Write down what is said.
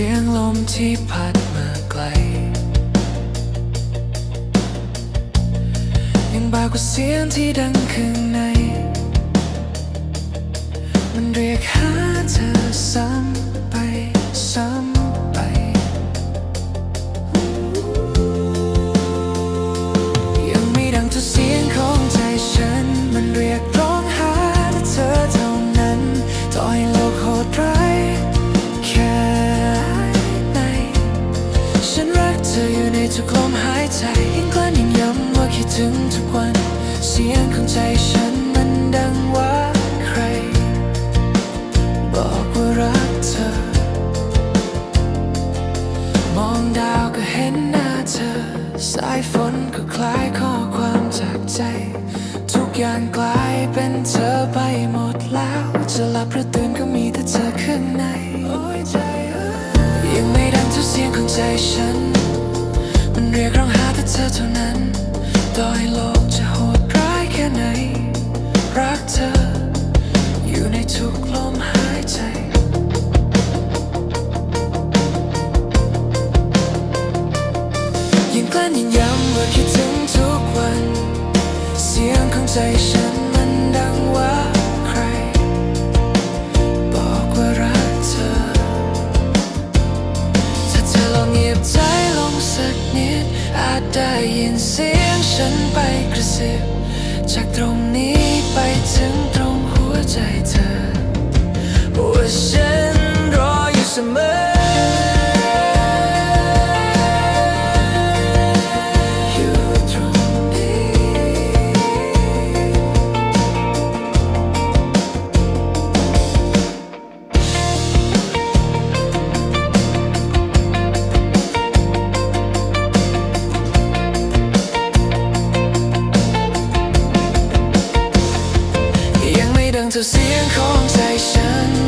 สียงลมที่พัดมาไกล ยังบากว่าเสียงที่ดังข้างใน มันเรียกหา ใจยิ่งกลั้นยิ่งย้ำว่าคิดถึงทุกวัน เสียงของใจฉันมันดังว่าใคร บอกว่ารักเธอ มองดาวก็เห็นหน้าเธอ สายฝนก็คล้ายข้อความจากใจ ทุกอย่างกลายเป็นเธอไปหมดแล้ว จะหลับหรือตื่นก็มีแต่เธอข้างในโอ้ยใจยังไม่ดังเท่าเสียงของใจฉัน มันเรียกร้องหา เธอเท่านั้นต่อให้โลกจะโหดร้ายแค่ไหน รักเธอ อยู่ในทุกลมหายใจ ยิ่งกลั้นยิ่งย้ำว่าคิดถึงทุกวัน เสียงของใจฉันมันดังว่าใคร บอกว่ารักเธอ ถ้าเธอลองเงียบใจ สักนิดอาจได้ยินเสียงฉันไปกระซิบจากตรงนี้ เสียงของใจฉัน